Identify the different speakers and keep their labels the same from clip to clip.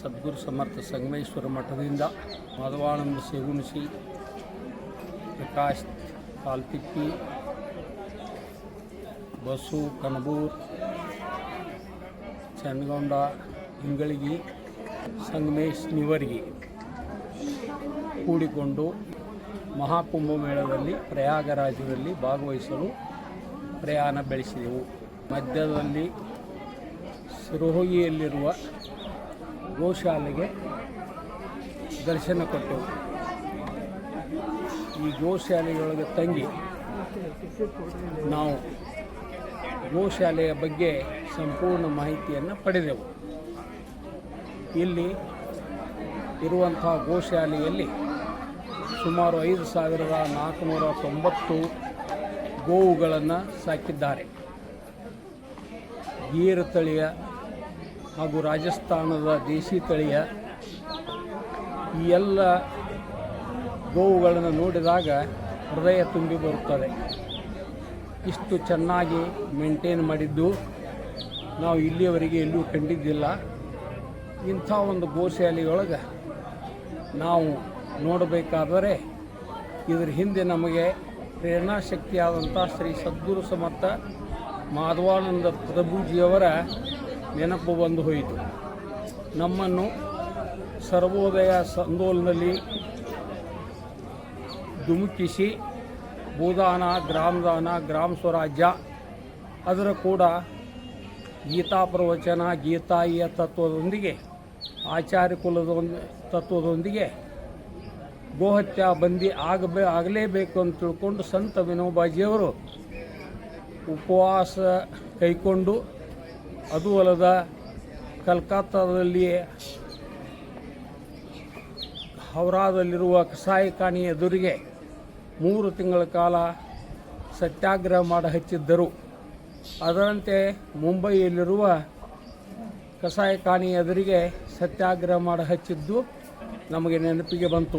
Speaker 1: ಸದ್ಗುರು ಸಮರ್ಥ ಸಂಗಮೇಶ್ವರ ಮಠದಿಂದ ಮಾಧವಾನಂದ ಸೇಗುಣಿಸಿ ಪ್ರಕಾಶ್ ಪಾಲ್ತಿಪ್ಪಿ, ಬಸು ಕನಬೂರ್, ಚನ್ನಗೊಂಡ ಇಂಗಳಗಿ, ಸಂಗಮೇಶ್ ನಿವರ್ಗಿ ಕೂಡಿಕೊಂಡು ಮಹಾಕುಂಭ ಮೇಳದಲ್ಲಿ ಪ್ರಯಾಗರಾಜದಲ್ಲಿ ಭಾಗವಹಿಸಲು ಪ್ರಯಾಣ ಬೆಳೆಸಿದೆವು. ಮಧ್ಯದಲ್ಲಿ ಸಿರೋಹಿಯಲ್ಲಿರುವ ಗೋಶಾಲೆಗೆ ದರ್ಶನ ಕೊಟ್ಟೆವು ಈ ಗೋಶಾಲೆಯೊಳಗೆ ತಂಗಿ ನಾವು ಗೋಶಾಲೆಯ ಬಗ್ಗೆ ಸಂಪೂರ್ಣ ಮಾಹಿತಿಯನ್ನು ಪಡೆದೆವು. ಇಲ್ಲಿ ಇರುವಂಥ ಗೋಶಾಲೆಯಲ್ಲಿ ಸುಮಾರು ಐದು ಸಾವಿರದ ನಾಲ್ಕುನೂರ ತೊಂಬತ್ತು ಗೋವುಗಳನ್ನು ಸಾಕಿದ್ದಾರೆ. ಗೀರು ತಳಿಯ ಹಾಗೂ ರಾಜಸ್ಥಾನದ ದೇಶಿ ತಳಿಯ ಈ ಎಲ್ಲ ಗೋವುಗಳನ್ನು ನೋಡಿದಾಗ ಹೃದಯ ತುಂಬಿ ಬರುತ್ತದೆ. ಇಷ್ಟು ಚೆನ್ನಾಗಿ ಮೇಂಟೈನ್ ಮಾಡಿದ್ದು ನಾವು ಇಲ್ಲಿಯವರೆಗೆ ಎಲ್ಲೂ ಕಂಡಿದ್ದಿಲ್ಲ. ಇಂಥ ಒಂದು ಗೋಶಾಲೆಯೊಳಗೆ ನಾವು ನೋಡಬೇಕಾದರೆ ಇದರ ಹಿಂದೆ ನಮಗೆ ಪ್ರೇರಣಾಶಕ್ತಿಯಾದಂಥ ಶ್ರೀ ಸದ್ಗುರು ಸಮರ್ಥ ಮಾಧವಾನಂದ ಪ್ರಭುಜಿಯವರ ನೆನಪು ಬಂದು ಹೋಯಿತು. ನಮ್ಮನ್ನು ಸರ್ವೋದಯ ಸಂದೋಲನದಲ್ಲಿ ಧುಮುಕಿಸಿ ಭೂದಾನ, ಗ್ರಾಮದಾನ, ಗ್ರಾಮ ಸ್ವರಾಜ್ಯ, ಅದರ ಕೂಡ ಗೀತಾ ಪ್ರವಚನ, ಗೀತಾಯಿಯ ತತ್ವದೊಂದಿಗೆ, ಆಚಾರ್ಯ ಕುಲದ ತತ್ವದೊಂದಿಗೆ ಗೋಹತ್ಯ ಬಂದಿ ಆಗಬೇ ಆಗಲೇಬೇಕು ಅಂತ ತಿಳ್ಕೊಂಡು ಸಂತ ವಿನೋಬಾಜಿಯವರು ಉಪವಾಸ ಕೈಕೊಂಡು ಅದು ಅಲ್ಲದ ಕಲ್ಕತ್ತಾದಲ್ಲಿ ಹೌರಾದಲ್ಲಿರುವ ಕಸಾಯಿಖಾನೆ ಎದುರಿಗೆ ಮೂರು ತಿಂಗಳ ಕಾಲ ಸತ್ಯಾಗ್ರಹ ಮಾಡಿ ಹಚ್ಚಿದ್ದರು. ಅದರಂತೆ ಮುಂಬೈಯಲ್ಲಿರುವ ಕಸಾಯಿಖಾನೆ ಎದುರಿಗೆ ಸತ್ಯಾಗ್ರಹ ಮಾಡಿ ಹಚ್ಚಿದ್ದು ನಮಗೆ ನೆನಪಿಗೆ ಬಂತು.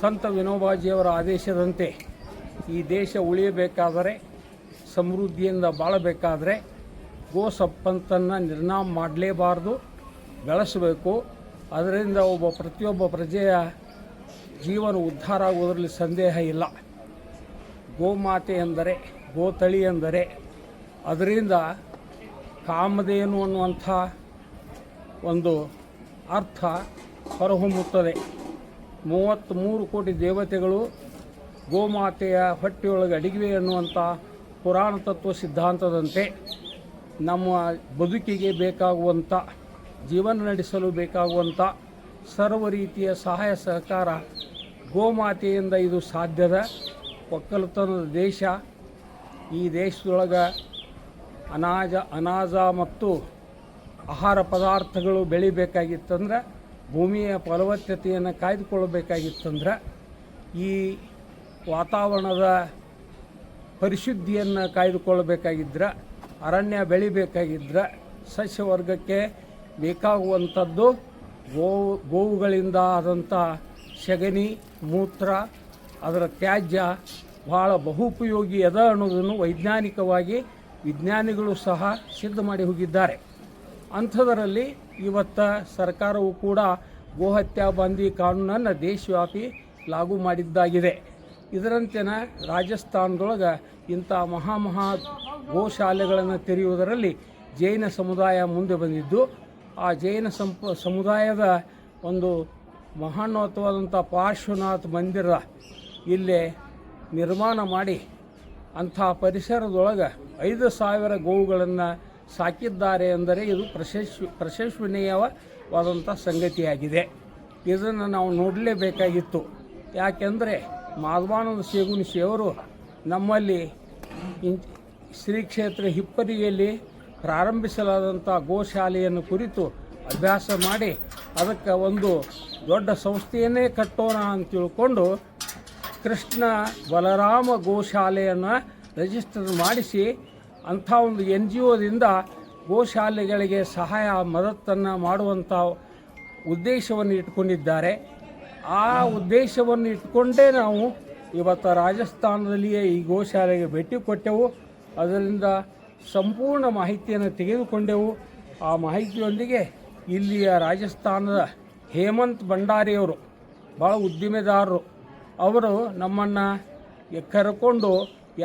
Speaker 1: ಸಂತ ವಿನೋಬಾಜಿಯವರ ಆದೇಶದಂತೆ ಈ ದೇಶ ಉಳಿಯಬೇಕಾದರೆ ಸಮೃದ್ಧಿಯಿಂದ ಬಾಳಬೇಕಾದರೆ ಗೋ ಸಂಪತ್ತನ್ನು ನಿರ್ನಾಮ ಮಾಡಲೇಬಾರ್ದು, ಬೆಳೆಸಬೇಕು. ಅದರಿಂದ ಒಬ್ಬ ಪ್ರತಿಯೊಬ್ಬ ಪ್ರಜೆಯ ಜೀವನ ಉದ್ಧಾರ ಆಗುವುದರಲ್ಲಿ ಸಂದೇಹ ಇಲ್ಲ. ಗೋಮಾತೆ ಎಂದರೆ, ಗೋತಳಿ ಎಂದರೆ, ಅದರಿಂದ ಕಾಮಧೇನು ಅನ್ನುವಂಥ ಒಂದು ಅರ್ಥ ಹೊರಹೊಮ್ಮುತ್ತದೆ. ಮೂವತ್ತ್ಮೂರು ಕೋಟಿ ದೇವತೆಗಳು ಗೋಮಾತೆಯ ಹೊಟ್ಟೆಯೊಳಗೆ ಅಡಿಗಿವೆ ಅನ್ನುವಂಥ ಪುರಾಣ ತತ್ವ ಸಿದ್ಧಾಂತದಂತೆ ನಮ್ಮ ಬದುಕಿಗೆ ಬೇಕಾಗುವಂಥ, ಜೀವನ ನಡೆಸಲು ಬೇಕಾಗುವಂಥ ಸರ್ವ ರೀತಿಯ ಸಹಾಯ ಸಹಕಾರ ಗೋಮಾತೆಯಿಂದ ಇದು ಸಾಧ್ಯದ, ಒಕ್ಕಲುತನದ ದೇಶ. ಈ ದೇಶದೊಳಗೆ ಅನಾಜ ಅನಾಜ ಮತ್ತು ಆಹಾರ ಪದಾರ್ಥಗಳು ಬೆಳಿಬೇಕಾಗಿತ್ತಂದ್ರೆ, ಭೂಮಿಯ ಫಲವತ್ತತೆಯನ್ನು ಕಾಯ್ದುಕೊಳ್ಬೇಕಾಗಿತ್ತಂದ್ರೆ, ಈ ವಾತಾವರಣದ ಪರಿಶುದ್ಧಿಯನ್ನು ಕಾಯ್ದುಕೊಳ್ಳಬೇಕಾಗಿದ್ರೆ ಅರಣ್ಯ ಬೆಳಿಬೇಕಾಗಿದ್ರೆ ಸಸ್ಯವರ್ಗಕ್ಕೆ ಬೇಕಾಗುವಂಥದ್ದು ಗೋವು ಗೋವುಗಳಿಂದ ಆದಂಥ ಸಗಣಿ, ಮೂತ್ರ, ಅದರ ತ್ಯಾಜ್ಯ ಬಹಳ ಬಹುಪಯೋಗಿ ಅದ ಅನ್ನೋದನ್ನು ವೈಜ್ಞಾನಿಕವಾಗಿ ವಿಜ್ಞಾನಿಗಳು ಸಹ ಸಿದ್ಧ ಮಾಡಿ ಹೋಗಿದ್ದಾರೆ. ಅಂಥದರಲ್ಲಿ ಇವತ್ತು ಸರ್ಕಾರವು ಕೂಡ ಗೋಹತ್ಯಾ ಬಂದಿ ಕಾನೂನನ್ನು ದೇಶವ್ಯಾಪಿ ಲಾಗು ಮಾಡಿದ್ದಾಗಿದೆ. ಇದರಂತೆನ ರಾಜಸ್ಥಾನದೊಳಗೆ ಇಂಥ ಮಹಾಮಹಾ ಗೋಶಾಲೆಗಳನ್ನು ತೆರೆಯುವುದರಲ್ಲಿ ಜೈನ ಸಮುದಾಯ ಮುಂದೆ ಬಂದಿದ್ದು, ಆ ಜೈನ ಸಂಪ, ಸಮುದಾಯದ ಒಂದು ಮಹಾನ್ನತವಾದಂಥ ಪಾರ್ಶ್ವನಾಥ್ ಮಂದಿರ ಇಲ್ಲೇ ನಿರ್ಮಾಣ ಮಾಡಿ ಅಂಥ ಪರಿಸರದೊಳಗೆ ಐದು ಸಾವಿರ ಗೋವುಗಳನ್ನು ಸಾಕಿದ್ದಾರೆ ಎಂದರೆ ಇದು ಪ್ರಶಸ್ ಪ್ರಶಂಸನೀಯವಾದಂಥ ಸಂಗತಿಯಾಗಿದೆ. ಇದನ್ನು ನಾವು ನೋಡಲೇಬೇಕಾಗಿತ್ತು. ಯಾಕೆಂದರೆ ಮಾಧವಾನಂದ ಸೇಗುಣಿಸಿಯವರು ನಮ್ಮಲ್ಲಿ ಶ್ರೀ ಕ್ಷೇತ್ರ ಹಿಪ್ಪರಿಯಲ್ಲಿ ಪ್ರಾರಂಭಿಸಲಾದಂಥ ಗೋಶಾಲೆಯನ್ನು ಕುರಿತು ಅಭ್ಯಾಸ ಮಾಡಿ ಅದಕ್ಕೆ ಒಂದು ದೊಡ್ಡ ಸಂಸ್ಥೆಯನ್ನೇ ಕಟ್ಟೋಣ ಅಂತ ತಿಳ್ಕೊಂಡು ಕೃಷ್ಣ ಬಲರಾಮ ಗೋಶಾಲೆಯನ್ನು ರಿಜಿಸ್ಟರ್ ಮಾಡಿಸಿ ಅಂಥ ಒಂದು ಎನ್ ಜಿ ಒದಿಂದ ಗೋಶಾಲೆಗಳಿಗೆ ಸಹಾಯ ಮದತ್ತನ್ನು ಮಾಡುವಂಥ ಉದ್ದೇಶವನ್ನು ಇಟ್ಕೊಂಡಿದ್ದಾರೆ. ಆ ಉದ್ದೇಶವನ್ನು ಇಟ್ಕೊಂಡೇ ನಾವು ಇವತ್ತು ರಾಜಸ್ಥಾನದಲ್ಲಿಯೇ ಈ ಗೋಶಾಲೆಗೆ ಭೇಟಿ ಕೊಟ್ಟೆವು. ಅದರಿಂದ ಸಂಪೂರ್ಣ ಮಾಹಿತಿಯನ್ನು ತೆಗೆದುಕೊಂಡೆವು. ಆ ಮಾಹಿತಿಯೊಂದಿಗೆ ಇಲ್ಲಿಯ ರಾಜಸ್ಥಾನದ ಹೇಮಂತ್ ಭಂಡಾರಿಯವರು ಭಾಳ ಉದ್ದಿಮೆದಾರರು. ಅವರು ನಮ್ಮನ್ನು ಕರ್ಕೊಂಡು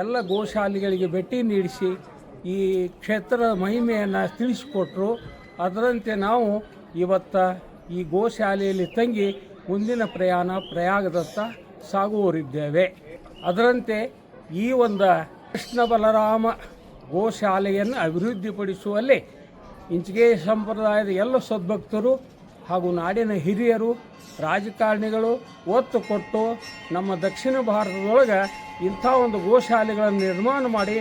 Speaker 1: ಎಲ್ಲ ಗೋಶಾಲೆಗಳಿಗೆ ಭೇಟಿ ನೀಡಿಸಿ ಈ ಕ್ಷೇತ್ರದ ಮಹಿಮೆಯನ್ನು ತಿಳಿಸಿಕೊಟ್ರು. ಅದರಂತೆ ನಾವು ಇವತ್ತು ಈ ಗೋಶಾಲೆಯಲ್ಲಿ ತಂಗಿ ಮುಂದಿನ ಪ್ರಯಾಣ ಪ್ರಯಾಗದತ್ತ ಸಾಗುವರಿದ್ದೇವೆ ಅದರಂತೆ ಈ ಒಂದು ಕೃಷ್ಣ ಬಲರಾಮ ಗೋಶಾಲೆಯನ್ನು ಅಭಿವೃದ್ಧಿಪಡಿಸುವಲ್ಲಿ ಇಂಚಿಗೆ ಸಂಪ್ರದಾಯದ ಎಲ್ಲ ಸದ್ಭಕ್ತರು ಹಾಗೂ ನಾಡಿನ ಹಿರಿಯರು, ರಾಜಕಾರಣಿಗಳು ಒತ್ತು ಕೊಟ್ಟು ನಮ್ಮ ದಕ್ಷಿಣ ಭಾರತದೊಳಗೆ ಇಂಥ ಒಂದು ಗೋಶಾಲೆಗಳನ್ನು ನಿರ್ಮಾಣ ಮಾಡಿ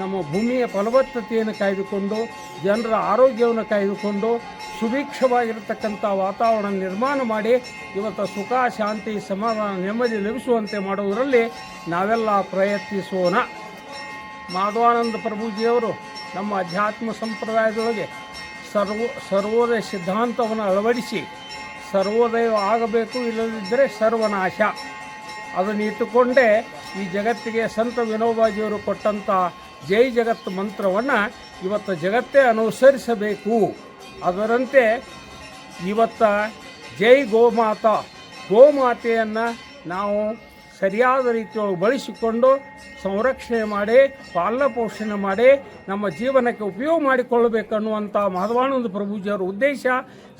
Speaker 1: ನಮ್ಮ ಭೂಮಿಯ ಫಲವತ್ತತೆಯನ್ನು ಕಾಯ್ದುಕೊಂಡು, ಜನರ ಆರೋಗ್ಯವನ್ನು ಕಾಯ್ದುಕೊಂಡು, ಸುಭಿಕ್ಷವಾಗಿರತಕ್ಕಂಥ ವಾತಾವರಣ ನಿರ್ಮಾಣ ಮಾಡಿ ಇವತ್ತು ಸುಖ, ಶಾಂತಿ, ಸಮಾಧಾನ, ನೆಮ್ಮದಿ ಲಭಿಸುವಂತೆ ಮಾಡುವುದರಲ್ಲಿ ನಾವೆಲ್ಲ ಪ್ರಯತ್ನಿಸೋಣ. ಮಾಧವಾನಂದ ಪ್ರಭುಜಿಯವರು ನಮ್ಮ ಅಧ್ಯಾತ್ಮ ಸಂಪ್ರದಾಯದೊಳಗೆ ಸರ್ವ ಸರ್ವೋದಯ ಸಿದ್ಧಾಂತವನ್ನು ಅಳವಡಿಸಿ ಸರ್ವೋದಯ ಆಗಬೇಕು ಇಲ್ಲದಿದ್ದರೆ ಸರ್ವನಾಶ. ಅದನ್ನು ಇಟ್ಟುಕೊಂಡೇ ಈ ಜಗತ್ತಿಗೆ ಸಂತ ವಿನೋಬಾಜಿಯವರು ಕೊಟ್ಟಂಥ ಜೈ ಜಗತ್ ಮಂತ್ರವನ್ನು ಇವತ್ತು ಜಗತ್ತೇ ಅನುಸರಿಸಬೇಕು. ಅದರಂತೆ ಇವತ್ತ ಜೈ ಗೋಮಾತಾ. ಗೋಮಾತೆಯನ್ನು ನಾವು ಸರಿಯಾದ ರೀತಿಯೊಳಗೆ ಬಳಸಿಕೊಂಡು ಸಂರಕ್ಷಣೆ ಮಾಡಿ ಪಾಲನ ಪೋಷಣೆ ಮಾಡಿ ನಮ್ಮ ಜೀವನಕ್ಕೆ ಉಪಯೋಗ ಮಾಡಿಕೊಳ್ಳಬೇಕನ್ನುವಂಥ ಮಾಧವಾನಂದ ಪ್ರಭುಜಿಯವರ ಉದ್ದೇಶ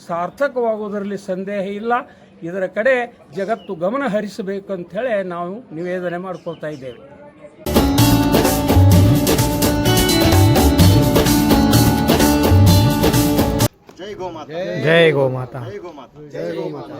Speaker 1: ಸಾರ್ಥಕವಾಗುವುದರಲ್ಲಿ ಸಂದೇಹ ಇಲ್ಲ. ಇದರ ಕಡೆ ಜಗತ್ತು ಗಮನ ಹರಿಸಬೇಕಂಥೇಳಿ ನಾವು ನಿವೇದನೆ ಮಾಡ್ಕೊಳ್ತಾ ಇದ್ದೇವೆ.
Speaker 2: ಜೈ ಗೋಮಾತಾ.
Speaker 3: ಜೈ ಗೋಮಾತಾ.
Speaker 2: ಜೈ ಗೋಮಾತಾ. ಜೈ ಗೋಮಾತಾ.